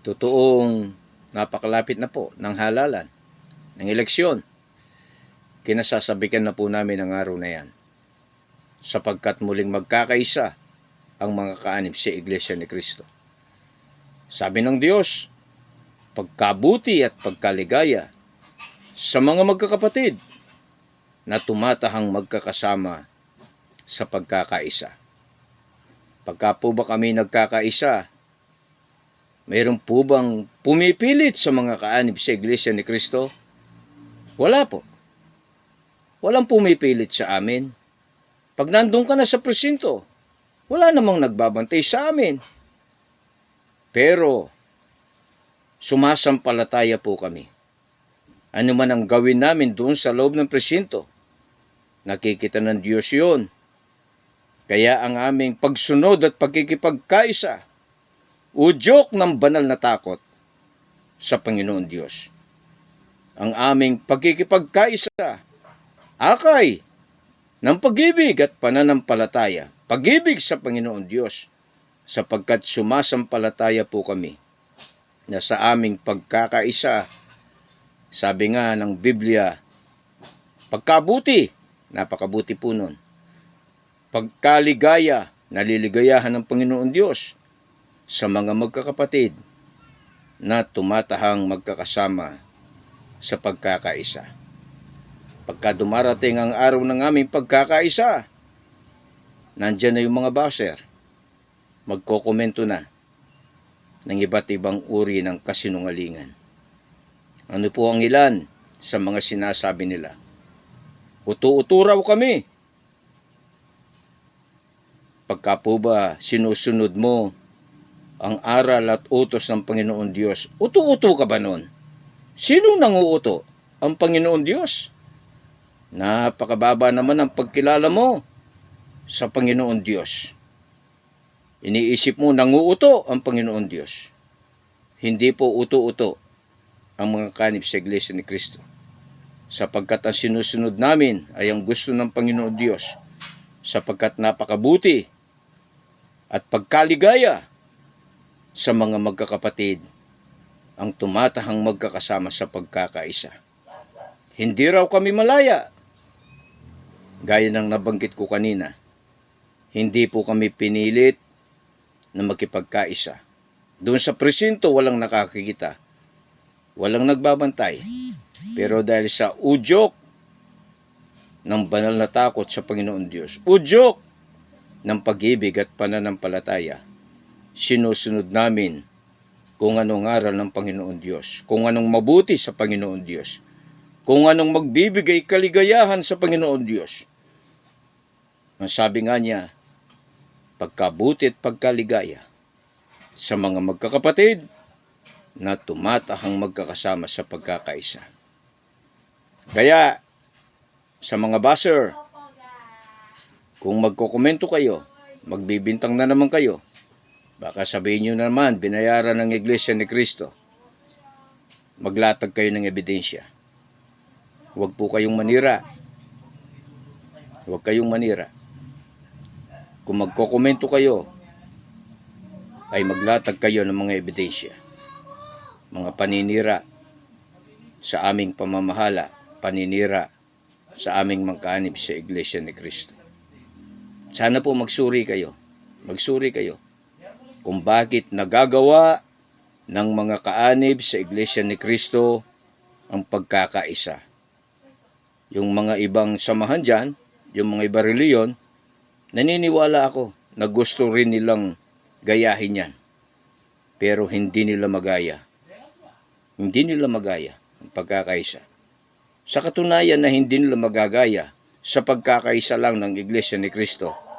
totoong napakalapit na po ng halalan, ng eleksyon, kinasasabikan na po namin ang araw na yan. Sapagkat muling magkakaisa ang mga kaanib sa Iglesia ni Kristo. Sabi ng Diyos, pagkabuti at pagkaligaya sa mga magkakapatid na tumatahang magkakasama sa pagkakaisa. Pagka po ba kami nagkakaisa, mayroon po bang pumipilit sa mga kaanib sa Iglesia ni Kristo? Wala po. Walang pumipilit sa amin. Pag nandun ka na sa presinto, wala namang nagbabantay sa amin. Pero, sumasampalataya po kami. Ano man ang gawin namin doon sa loob ng presinto, nakikita ng Diyos yun. Kaya ang aming pagsunod at pagkikipagkaisa, udyok ng banal na takot sa Panginoon Diyos. Ang aming pagkikipagkaisa, akay ng pag-ibig at pananampalataya, pag-ibig sa Panginoon Diyos, sapagkat sumasampalataya po kami na sa aming pagkakaisa, sabi nga ng Biblia, pagkabuti, napakabuti po nun, pagkaligaya, naliligayahan ng Panginoon Diyos sa mga magkakapatid na tumatahang magkakasama sa pagkakaisa. Pagka dumarating ang araw ng aming pagkakaisa, nandyan na yung mga baser, magkokomento na ng iba't ibang uri ng kasinungalingan. Ano po ang ilan sa mga sinasabi nila? Utu-utu raw kami. Pagka po ba sinusunod mo ang aral at utos ng Panginoon Diyos, utu-utu ka ba nun? Sinong nanguuto? Ang Panginoon Diyos. Napakababa naman ang pagkilala mo sa Panginoon Diyos. Iniisip mo nanguuto ang Panginoon Diyos. Hindi po uto-uto ang mga kanib sa Iglesia ni Kristo. Sapagkat ang sinusunod namin ay ang gusto ng Panginoon Diyos. Sapagkat napakabuti at pagkaligaya sa mga magkakapatid ang tumatahang magkakasama sa pagkakaisa. Hindi raw kami malaya. Gaya ng nabanggit ko kanina, hindi po kami pinilit na makipagkaisa. Doon sa presinto walang nakakikita. Walang nagbabantay. Pero dahil sa udyok ng banal na takot sa Panginoon Diyos, udyok ng pag-ibig at pananampalataya, sinusunod namin kung anong aral ng Panginoon Diyos, kung anong mabuti sa Panginoon Diyos, kung anong magbibigay kaligayahan sa Panginoon Diyos. Ang sabi nga niya, pagkabuti at pagkaligaya sa mga magkakapatid na tumatahang magkakasama sa pagkakaisa. Kaya, sa mga baser, kung magkokomento kayo, magbibintang na naman kayo, baka sabihin nyo naman, binayaran ng Iglesia ni Kristo. Maglatag kayo ng ebidensya. Huwag po kayong manira. Huwag kayong manira. Kung magkokomento kayo, ay maglatag kayo ng mga ebidensya. Mga paninira sa aming pamamahala, paninira sa aming magkaanib sa Iglesia ni Kristo. Sana po magsuri kayo. Magsuri kayo kung bakit nagagawa ng mga kaanib sa Iglesia ni Kristo ang pagkakaisa. Yung mga ibang samahan dyan, yung mga iba reliyon, naniniwala ako na gusto rin nilang gayahin yan. Pero hindi nila magaya. Hindi nila magaya ang pagkakaisa. Sa katunayan na hindi nila magagaya sa pagkakaisa lang ng Iglesia ni Kristo,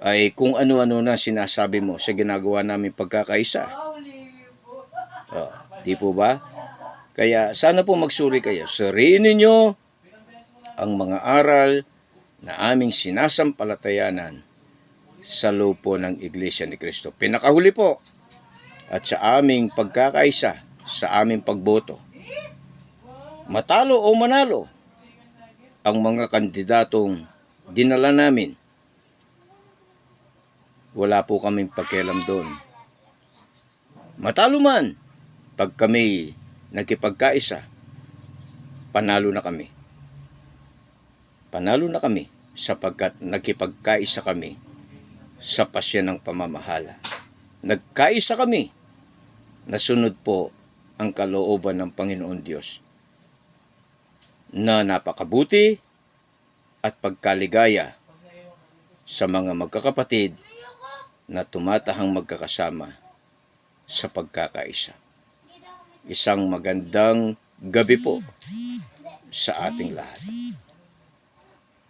ay kung ano-ano na sinasabi mo sa ginagawa namin pagkakaisa. Oh, di po ba? Kaya sana po magsuri kayo. Suriin ninyo ang mga aral na aming sinasampalatayanan sa loob po ng Iglesia ni Kristo. Pinakahuli po at sa aming pagkakaisa, sa aming pagboto. Matalo o manalo ang mga kandidatong dinala namin wala po kaming pakialam doon. Matalo man, pag kami nagkipagkaisa, panalo na kami. Panalo na kami sapagkat nagkipagkaisa kami sa pasya ng pamamahala. Nagkaisa kami. Nasunod po ang kalooban ng Panginoon Diyos na napakabuti at pagkaligaya sa mga magkakapatid na tumatahang magkakasama sa pagkakaisa. Isang magandang gabi po sa ating lahat.